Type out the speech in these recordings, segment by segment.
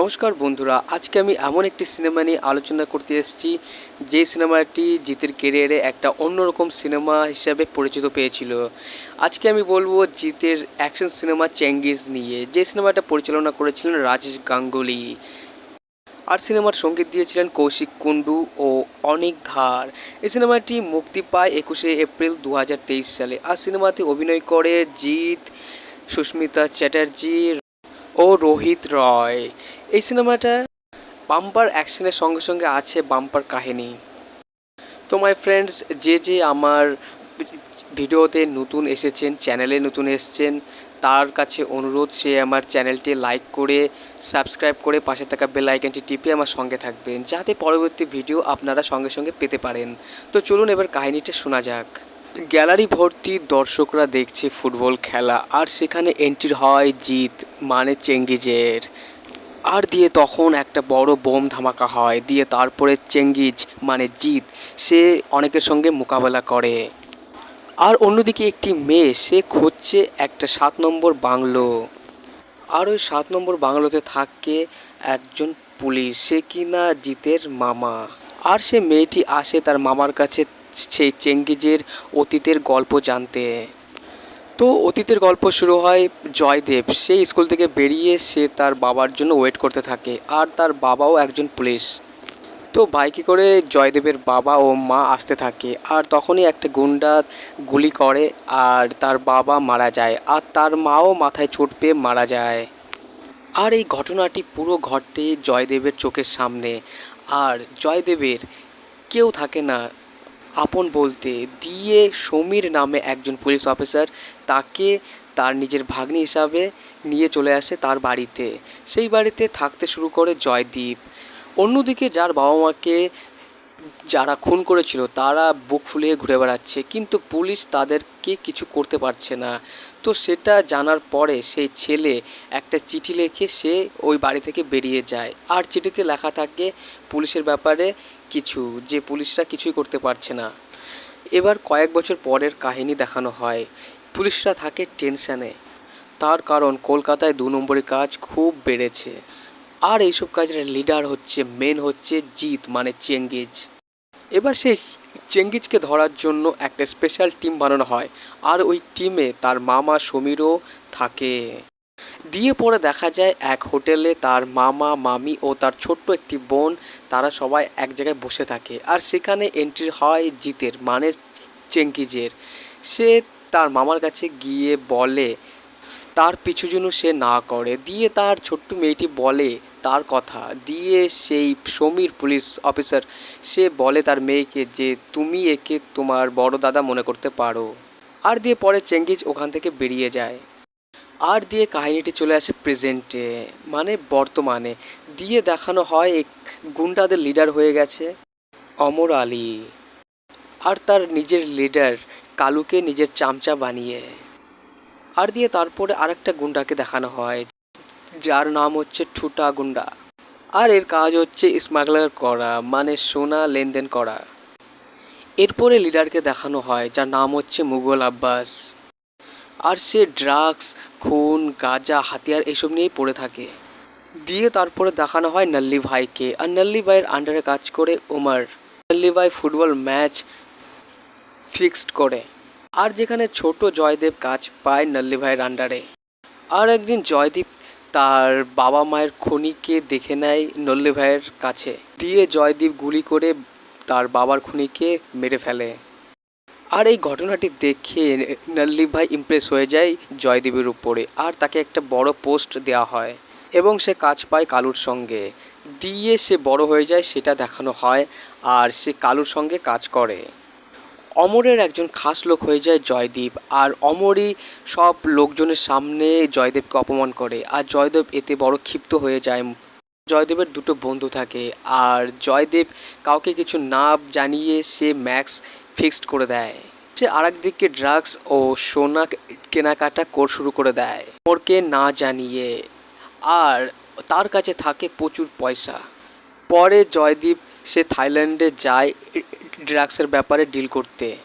নমস্কার বন্ধুরা, আজকে আমি এমন একটি সিনেমা নিয়ে আলোচনা করতে এসেছি, যে সিনেমাটি জিতের কেরিয়ারে একটা অন্যরকম সিনেমা হিসাবে পরিচিত পেয়েছিল। আজকে আমি বলব জিতের অ্যাকশন সিনেমা চেঙ্গিজ নিয়ে, যে সিনেমাটা পরিচালনা করেছিলেন রাজেশ গাঙ্গুলি। আর সিনেমার সংগীত দিয়েছিলেন কৌশিক কুণ্ডু ও অনিক ধার। এই সিনেমাটি মুক্তি পায় একুশে এপ্রিল দু হাজার তেইশ সালে। আর সিনেমাতে অভিনয় করে জিৎ, সুস্মিতা চ্যাটার্জি ও রোহিত রয়। এই সিনেমাটা বাম্পার অ্যাকশনের সঙ্গে সঙ্গে আছে বাম্পার কাহিনী। তো মাই ফ্রেন্ডস যে যে আমার ভিডিওতে নতুন এসেছেন, চ্যানেলে নতুন এসেছেন, তার কাছে অনুরোধ, সে আমার চ্যানেলটি লাইক করে সাবস্ক্রাইব করে পাশে থাকা বেল আইকনটি টিপে আমার সঙ্গে থাকবেন, যাতে পরবর্তী ভিডিও আপনারা সঙ্গে সঙ্গে পেতে পারেন। তো চলুন এবার কাহিনীটা শোনা যাক। গ্যালারি ভর্তি দর্শকরা দেখছে ফুটবল খেলা, আর সেখানে এন্ট্রি হয় জিত মানে চেঙ্গিজের। আর দিয়ে তখন একটা বড় বোম ধামাকা হয়, দিয়ে তারপরে চেঙ্গিজ মানে জিত সে অনেকের সঙ্গে মোকাবেলা করে। আর অন্যদিকে একটি মেয়ে, সে খুঁজছে একটা সাত নম্বর বাংলো। আর ওই সাত নম্বর বাংলোতে থাকে একজন পুলিশ, সে কিনা জিতের মামা। আর সে মেয়েটি আসে তার মামার কাছে, সেই চেঙ্গিজের অতীতের গল্প জানতে। তো অতীতের গল্প শুরু হয় জয়দেব। সেই স্কুল থেকে বেরিয়ে সে তার বাবার জন্য ওয়েট করতে থাকে আর তার বাবাও একজন পুলিশ। তো বাইকে করে জয়দেবের বাবা ও মা আসতে থাকে আর তখনই একটা গুন্ডা গুলি করে আর তার বাবা মারা যায় আর তার মাও মাথায় চোট পেয়ে মারা যায়। আর এই ঘটনাটি পুরো ঘটে জয়দেবের চোখের সামনে। আর জয়দেবের কেউ থাকে না আপন বলতে দিয়ে সমীর নামে একজন পুলিশ অফিসার তাকে তার নিজের ভাগ্নি হিসাবে নিয়ে চলে আসে তার বাড়িতে। সেই বাড়িতে থাকতে শুরু করে জয়দীপ। অন্যদিকে যার বাবা মাকে যারা খুন করেছিল, তারা বুক ফুলিয়ে ঘুরে বেড়াচ্ছে, কিন্তু পুলিশ তাদেরকে কিছু করতে পারছে না। তো সেটা জানার পরে সেই ছেলে একটা চিঠি লিখে সে ওই বাড়ি থেকে বেরিয়ে যায়। আর চিঠিতে লেখা থাকে, পুলিশের ব্যাপারে কিছু যে পুলিশরা কিছুই করতে পারছে না। এবার কয়েক বছর পরের কাহিনী দেখানো হয়। পুলিশরা থাকে টেনশানে। তার কারণ কলকাতায় দু নম্বরের কাজ খুব বেড়েছে। আর এইসব কাজের লিডার হচ্ছে মেন হচ্ছে জিত মানে চেঙ্গিজ। এবার সেই চেঙ্গিজকে ধরার জন্য একটা স্পেশাল টিম বানানো হয়। আর ওই টিমে তার মামা সমীরও থাকে। দিয়ে পরে দেখা যায় এক হোটেলে তার মামা, মামি ও তার ছোট্ট একটি বোন, তারা সবাই এক জায়গায় বসে থাকে। আর সেখানে এন্ট্রি হয় জিতের মানে চেঙ্কিজের। সে তার মামার কাছে গিয়ে বলে, তার পিছু যেন সে না করে। দিয়ে তার ছোট্ট মেয়েটি বলে তার কথা। দিয়ে সেই সমীর পুলিশ অফিসার, সে বলে তার মেয়েকে যে, তুমি একে তোমার বড় দাদা মনে করতে পারো। আর দিয়ে পরে চেঙ্গিজ ওখান থেকে বেরিয়ে যায়। আর দিয়ে কাহিনীটি চলে আসে প্রেজেন্টে মানে বর্তমানে। দিয়ে দেখানো হয় এক গুন্ডাদের লিডার হয়ে গেছে, অমর আলী। আর তার নিজের লিডার কালুকে নিজের চামচা বানিয়ে। আর দিয়ে তারপরে আরেকটা গুন্ডাকে দেখানো হয়, যার নাম হচ্ছে ঠুটা গুন্ডা। আর এর কাজ হচ্ছে স্মাগলার করা মানে সোনা লেনদেন করা। এরপরে লিডারকে দেখানো হয়, যার নাম হচ্ছে মুঘল আব্বাস। আর সে ড্রাগস, খুন, গাঁজা, হাতিয়ার এসব নিয়েই পড়ে থাকে। দিয়ে তারপরে দেখানো হয় নাল্লি ভাইকে। আর নাল্লি ভাইয়ের আন্ডারে কাজ করে ওমার। নাল্লি ভাই ফুটবল ম্যাচ ফিক্সড করে। আর যেখানে ছোট জয়দেব কাজ পায় নাল্লি ভাইয়ের আন্ডারে আর একদিন জয়দীপ তার বাবা মায়ের খনিকে দেখে নেয় নল্লি ভাইয়ের কাছে। দিয়ে জয়দীপ গুলি করে তার বাবার খুনিকে মেরে ফেলে। আর এই ঘটনাটি দেখে নাল্লি ভাই ইমপ্রেস হয়ে যায় জয়দেবের উপরে। আর তাকে একটা বড় পোস্ট দেওয়া হয় এবং সে কাজ পায় কালুর সঙ্গে। দিয়ে সে বড় হয়ে যায়, সেটা দেখানো হয় আর সে কালুর সঙ্গে কাজ করে। অমরের একজন খাস লোক হয়ে যায় জয়দীপ। আর অমরই সব লোকজনের সামনে জয়দেবকে অপমান করে। আর জয়দেব এতে বড় ক্ষিপ্ত হয়ে যায়। জয়দেবের দুটো বন্ধু থাকে। আর জয়দেব কাউকে কিছু না জানিয়ে সে ম্যাক্স ফিক্সড করে দেয়। সে আরেক দিকে ড্রাগস ও সোনা কেনাকাটা কোর শুরু করে দেয়। ওরকে না জানিয়ে। আর তার কাছে থাকে প্রচুর পয়সা। পরে জয়দীপ সে থাইল্যান্ডে যায় ড্রাগসের ব্যাপারে ডিল করতে।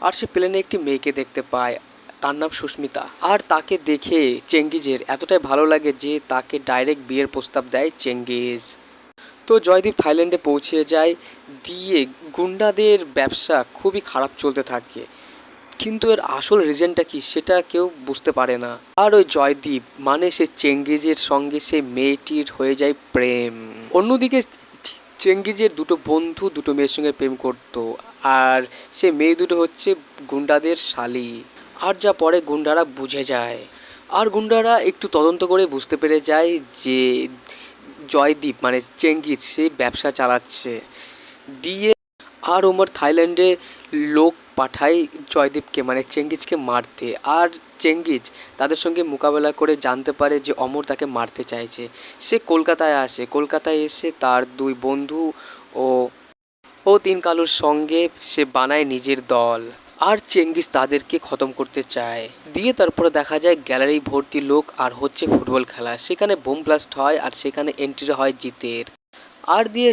আর সে প্লেনে একটি মেয়েকে দেখতে পায়। তার নাম সুস্মিতা। আর তাকে দেখে চেঙ্গিজের এতটাই ভালো লাগে যে তাকে ডাইরেক্ট বিয়ের প্রস্তাব দেয় চেঙ্গিজ। তো জয়দীপ থাইল্যান্ডে পৌঁছে যায়, দিয়ে গুন্ডাদের ব্যবসা খুবই খারাপ চলতে থাকে। কিন্তু এর আসল রিজনটা কি সেটা কেউ বুঝতে পারে না। আর ওই জয়দীপ মানে সে চেঙ্গিজের সঙ্গে সে মেয়েটির হয়ে যায় প্রেম। অন্যদিকে চেঙ্গিজের দুটো বন্ধু দুটো মেয়ের সঙ্গে প্রেম করতো, আর সে মেয়ে দুটো হচ্ছে গুন্ডাদের শালি। আর যা পরে গুন্ডারা বুঝে যায়। আর গুন্ডারা একটু তদন্ত করে বুঝতে পেরে যায় যে জয়দীপ মানে চেঙ্গিজ সে ব্যবসা চালাচ্ছে। দিয়ে আর ওমর থাইল্যান্ডে লোক পাঠায় জয়দীপকে মানে চেঙ্গিজকে মারতে। আর চেঙ্গিজ তাদের সঙ্গে মোকাবেলা করে জানতে পারে যে অমর তাকে মারতে চাইছে। সে কলকাতায় আসে। কলকাতায় এসে তার দুই বন্ধু ও ও তিন কালুর সঙ্গে সে বানায় নিজের দল। আর চেঙ্গিস তাদেরকে খতম করতে চায়। দিয়ে তারপরে দেখা যায় গ্যালারি ভর্তি লোক আর হচ্ছে ফুটবল খেলা। সেখানে বোম ব্লাস্ট হয় আর সেখানে এন্ট্রি হয় জিতের। আর দিয়ে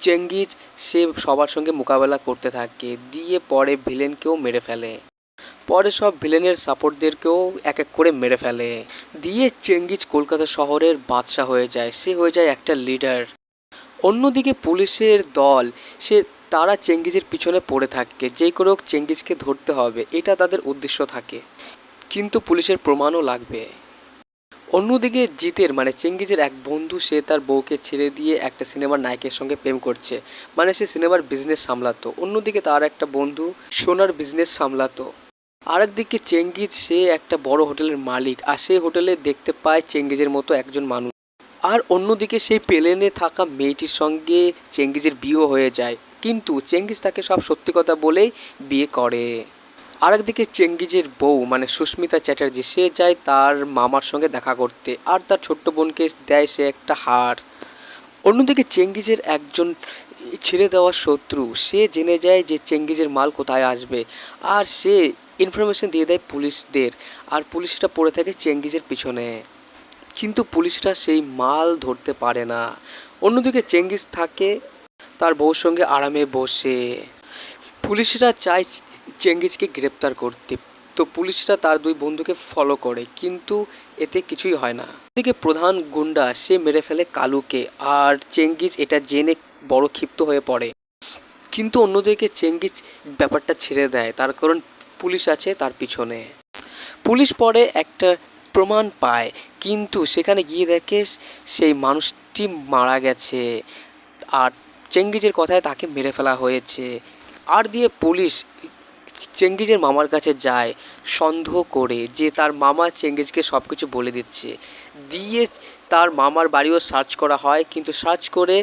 চেঙ্গিজ সে সবার সঙ্গে মোকাবেলা করতে থাকে। দিয়ে পরে ভিলেনকেও মেরে ফেলে। পরে সব ভিলেনের সাপোর্টদেরকেও এক এক করে মেরে ফেলে। দিয়ে চেঙ্গিজ কলকাতা শহরের বাদশা হয়ে যায়। সে হয়ে যায় একটা লিডার অন্যদিকে পুলিশের দল, সে তারা চেঙ্গিজের পিছনে পড়ে থাকে, যে করে হোক চেঙ্গিজকে ধরতে হবে, এটা তাদের উদ্দেশ্য থাকে। কিন্তু পুলিশের প্রমাণও লাগবে। অন্যদিকে জিতের মানে চেঙ্গিজের এক বন্ধু, সে তার বউকে ছেড়ে দিয়ে একটা সিনেমার নায়কের সঙ্গে প্রেম করছে। মানে সে সিনেমার বিজনেস সামলাতো। অন্যদিকে তার একটা বন্ধু, সোনার বিজনেস সামলাতো। আরেকদিকে চেঙ্গিজ, সে একটা বড় হোটেলের মালিক, আর সেই হোটেলে দেখতে পায় চেঙ্গিজের মতো একজন মানুষ। আর অন্যদিকে সেই প্লেনে থাকা মেয়েটির সঙ্গে চেঙ্গিজের বিয়েও হয়ে যায়। কিন্তু চেঙ্গিজ তাকে সব সত্যি কথা বলেই বিয়ে করে। আরেকদিকে চেঙ্গিজের বউ মানে সুস্মিতা চ্যাটার্জি, সে যায় তার মামার সঙ্গে দেখা করতে আর তার ছোট্ট বোনকে দেয় সে একটা হার। অন্যদিকে চেঙ্গিজের একজন ছেড়ে দেওয়া শত্রু, সে জেনে যায় যে চেঙ্গিজের মাল কোথায় আসবে আর সে ইনফরমেশন দিয়ে দেয় পুলিশদের আর পুলিশটা পড়ে থাকে চেঙ্গিজের পিছনে। কিন্তু পুলিশরা সেই মাল ধরতে পারে না। অন্যদিকে চেঙ্গিজ থাকে তার বউর সঙ্গে আরামে বসে। পুলিশরা চায় চেঙ্গিজকে গ্রেপ্তার করতে। তো পুলিশরা তার দুই বন্ধুকে ফলো করে, কিন্তু এতে কিছুই হয় না। এদিকে প্রধান গুন্ডা, সে মেরে ফেলে কালুকে, আর চেঙ্গিজ এটা জেনে বড় ক্ষিপ্ত হয়ে পড়ে। কিন্তু অন্যদিকে চেঙ্গিজ ব্যাপারটা ছেড়ে দেয়, তার কারণ পুলিশ আছে তার পিছনে। পুলিশ পরে একটা প্রমাণ পায়, কিন্তু সেখানে গিয়ে দেখে সেই মানুষটি মারা গেছে। আর চেঙ্গিজের কথায় তাকে মেরে ফেলা হয়েছে। আর দিয়ে পুলিশ চেঙ্গিজের মামার কাছে যায়, সন্দেহ করে যে তার মামা চেঙ্গিজকে সব কিছু বলে দিচ্ছে। দিয়ে তার মামার বাড়িও সার্চ করা হয়, কিন্তু সার্চ করে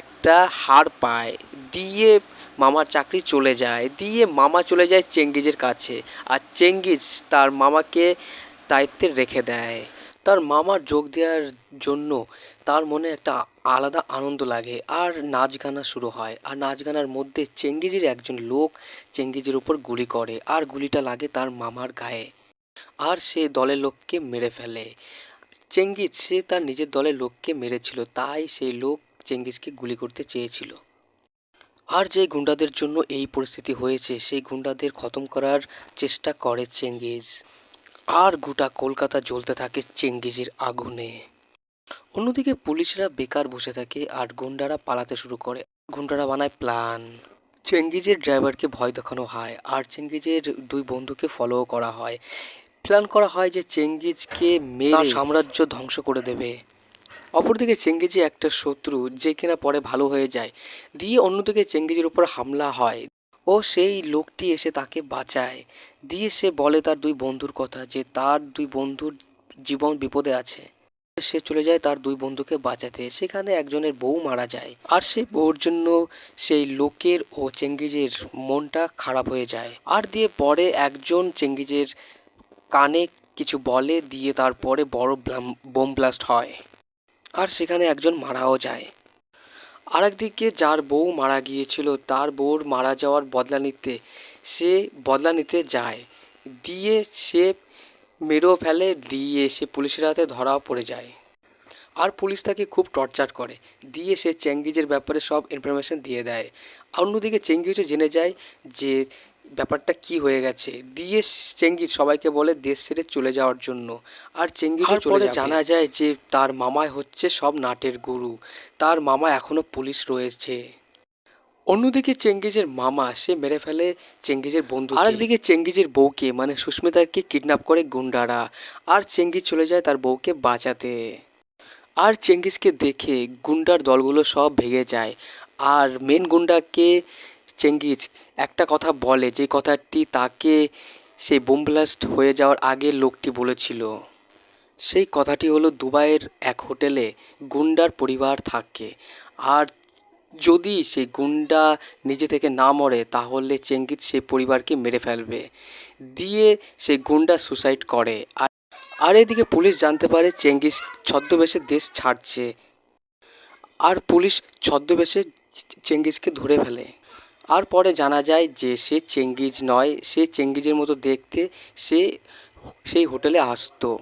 একটা হার পায়। দিয়ে মামার চাকরি চলে যায়। দিয়ে মামা চলে যায় চেঙ্গিজের কাছে, আর চেঙ্গিজ তার মামাকে দায়িত্বে রেখে দেয়। তার মামার যোগ দেওয়ার জন্য তার মনে একটা আলাদা আনন্দ লাগে। আর নাচ গানা শুরু হয়। আর নাচ গানার মধ্যে চেঙ্গিজের একজন লোক চেঙ্গিজের উপর গুলি করে। আর গুলিটা লাগে তার মামার গায়ে। আর সে দলের লোককে মেরে ফেলে। চেঙ্গিজ, সে তার নিজের দলের লোককে মেরেছিল। তাই সেই লোক চেঙ্গিজকে গুলি করতে চেয়েছিল। আর যে গুন্ডাদের জন্য এই পরিস্থিতি হয়েছে, সেই গুন্ডাদের খতম করার চেষ্টা করে চেঙ্গিজ। আর গোটা কলকাতা জ্বলতে থাকে চেঙ্গিজের আগুনে। অন্যদিকে পুলিশরা বেকার বসে থাকে আর গুন্ডারা পালাতে শুরু করে। গুন্ডারা বানায় প্ল্যান। চেঙ্গিজের ড্রাইভারকে ভয় দেখানো হয় আর চেঙ্গিজের দুই বন্ধুকে ফলো করা হয়। প্ল্যান করা হয় যে চেঙ্গিজকে মেয়ে সাম্রাজ্য ধ্বংস করে দেবে। অপরদিকে চেঙ্গিজি একটা শত্রু যে কিনা পরে ভালো হয়ে যায়। দিয়ে অন্যদিকে চেঙ্গিজির উপর হামলা হয়। ও সেই লোকটি এসে তাকে বাঁচায়। দিয়ে সে বলে তার দুই বন্ধুর কথা যে তার দুই বন্ধুর জীবন বিপদে আছে। সে চলে যায় তার দুই বন্ধুকে বাঁচাতে। সেখানে একজনের বউ মারা যায়। আর সেই বউর জন্য সেই লোকের ও চেঙ্গিজের মনটা খারাপ হয়ে যায়। আর দিয়ে পরে একজন চেঙ্গিজের কানে কিছু বলে দিয়ে তারপরে বড় বোম ব্লাস্ট হয়। আর সেখানে একজন মারাও যায়। আরেকদিকে যার বউ মারা গিয়েছিল, তার বউর মারা যাওয়ার বদলা নিতে সে বদলা নিতে যায়। দিয়ে সে মেরেও ফেলে দিয়ে সে পুলিশের হাতে ধরাও পড়ে যায়। আর পুলিশ তাকে খুব টর্চার করে। দিয়ে সে চেঙ্গিজের ব্যাপারে সব ইনফরমেশন দিয়ে দেয়। আর অন্যদিকে চেঙ্গিজও জেনে যায় যে ব্যাপারটা কি হয়ে গেছে। দিয়ে চেঙ্গিজ সবাইকে বলে দেশ ছেড়ে চলে যাওয়ার জন্য। আর চেঙ্গিজ পরে জানা যায় যে তার মামাই হচ্ছে সব নাটের গুরু। তার মামা এখনও পুলিশ রয়েছে। অন্যদিকে চেঙ্গিজের মামা সে মেরে ফেলে চেঙ্গিজের বন্ধু আরেকদিকে চেঙ্গিজের বউকে মানে সুস্মিতাকে কিডন্যাপ করে গুন্ডারা। আর চেঙ্গিজ চলে যায় তার বউকে বাঁচাতে। আর চেঙ্গিজকে দেখে গুন্ডার দলগুলো সব ভেঙে যায়। আর মেন গুন্ডাকে চেঙ্গিজ একটা কথা বলে, যে কথাটি তাকে সেই বোম ব্লাস্ট হয়ে যাওয়ার আগে লোকটি বলেছিল। সেই কথাটি হলো, দুবাইয়ের এক হোটেলে গুন্ডার পরিবার থাকে। আর যদি সেই গুন্ডা নিজে থেকে না মরে, তাহলে চেঙ্গিজ সেই পরিবারকে মেরে ফেলবে। দিয়ে সেই গুন্ডা সুসাইড করে। আর আর এদিকে পুলিশ জানতে পারে চেঙ্গিস ছদ্মবেশে দেশ ছাড়ছে। আর পুলিশ ছদ্মবেশে চে- চেঙ্গিজকে ধরে ফেলে। আর পরে জানা যায় যে সে চেঙ্গিজ নয়, সে চেঙ্গিজের মতো দেখতে সে সেই হোটেলে আসতো।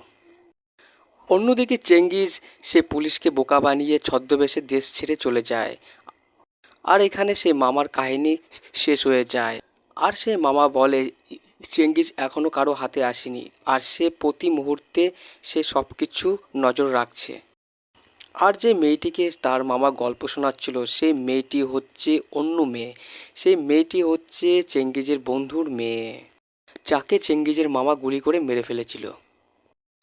অন্যদিকে চেঙ্গিজ সে পুলিশকে বোকা বানিয়ে ছদ্মবেশে দেশ ছেড়ে চলে যায়। আর এখানে সে মামার কাহিনী শেষ হয়ে যায়। আর সে মামা বলে, চেঙ্গিজ এখনও কারও হাতে আসেনি। আর সে প্রতি মুহূর্তে সে সব কিছু নজর রাখছে। আর যে মেয়েটিকে তার মামা গল্প শোনাচ্ছিল, সেই মেয়েটি হচ্ছে অন্য মেয়ে। সেই মেয়েটি হচ্ছে চেঙ্গিজের বন্ধুর মেয়ে, যাকে চেঙ্গিজের মামা গুলি করে মেরে ফেলেছিল।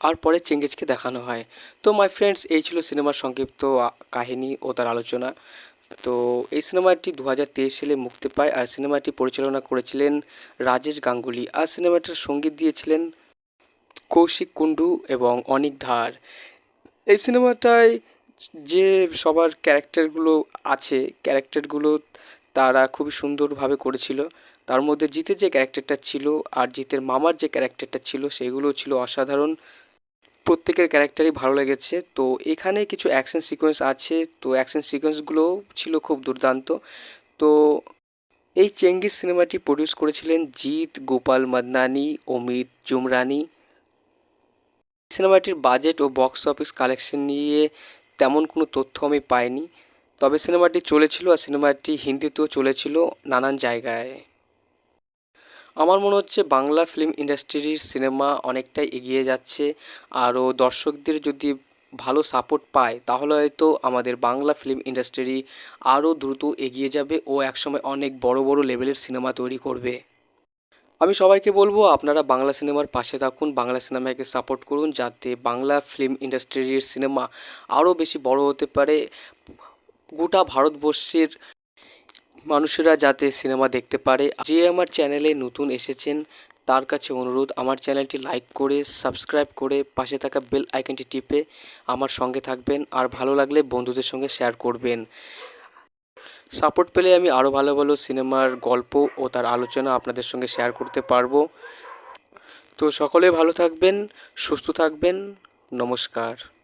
আর পরে চেঙ্গিজকে দেখানো হয়। তো মাই ফ্রেন্ডস এই ছিল সিনেমার সংক্ষিপ্ত কাহিনী ও তার আলোচনা। তো এই সিনেমাটি দু হাজার তেইশ সালে মুক্তি পায় আর সিনেমাটি পরিচালনা করেছিলেন রাজেশ গাঙ্গুলি আর সিনেমাটার সংগীত দিয়েছিলেন কৌশিক কুণ্ডু এবং অনিক ধার। এই সিনেমাটায় যে সবার ক্যারেক্টারগুলো আছে, ক্যারেক্টারগুলো তারা খুবই সুন্দরভাবে করেছিল। তার মধ্যে জিতের যে ক্যারেক্টারটা ছিল আর জিতের মামার যে ক্যারেক্টারটা ছিল, সেগুলো ছিল অসাধারণ। প্রত্যেকের ক্যারেক্টারই ভালো লেগেছে। তো এখানে কিছু অ্যাকশন সিকোয়েন্স আছে। তো অ্যাকশন সিকোয়েন্সগুলো ছিল খুব দুর্দান্ত। তো এই চেঙ্গিস সিনেমাটি প্রডিউস করেছিলেন জিৎ, গোপাল মাদনানি অমিত জুমরানি। সিনেমাটির বাজেট ও বক্স অফিস কালেকশন নিয়ে তেমন কোনো তথ্য আমি পাইনি। তবে সিনেমাটি চলেছিল আর সিনেমাটি হিন্দিতেও চলেছিল নানান জায়গায়। আমার মনে হচ্ছে বাংলা ফিল্ম ইন্ডাস্ট্রির সিনেমা অনেকটাই এগিয়ে যাচ্ছে। আরও দর্শকদের যদি ভালো সাপোর্ট পায়, তাহলে হয়তো আমাদের বাংলা ফিল্ম ইন্ডাস্ট্রি আরও দ্রুত এগিয়ে যাবে ও একসময় অনেক বড় বড় লেভেলের সিনেমা তৈরি করবে। আমি সবাইকে বলব, আপনারা বাংলা সিনেমার পাশে থাকুন, বাংলা সিনেমাকে সাপোর্ট করুন, যাতে বাংলা ফিল্ম ইন্ডাস্ট্রির সিনেমা আরও বেশি বড় হতে পারে। গোটা ভারতবর্ষের মানুষেরা যাতে সিনেমা দেখতে পারে, যে আমার চ্যানেলে নতুন এসেছেন, তার কাছে অনুরোধ, আমার চ্যানেলটি লাইক করে, সাবস্ক্রাইব করে পাশে থাকা বেল আইকনটি টিপে আমার সঙ্গে থাকবেন, আর ভালো লাগলে বন্ধুদের সঙ্গে শেয়ার করবেন। সাপোর্ট পেলে আমি আরও ভালো ভালো সিনেমার গল্প ও তার আলোচনা আপনাদের সঙ্গে শেয়ার করতে পারব। তো সকলে ভালো থাকবেন, সুস্থ থাকবেন, নমস্কার।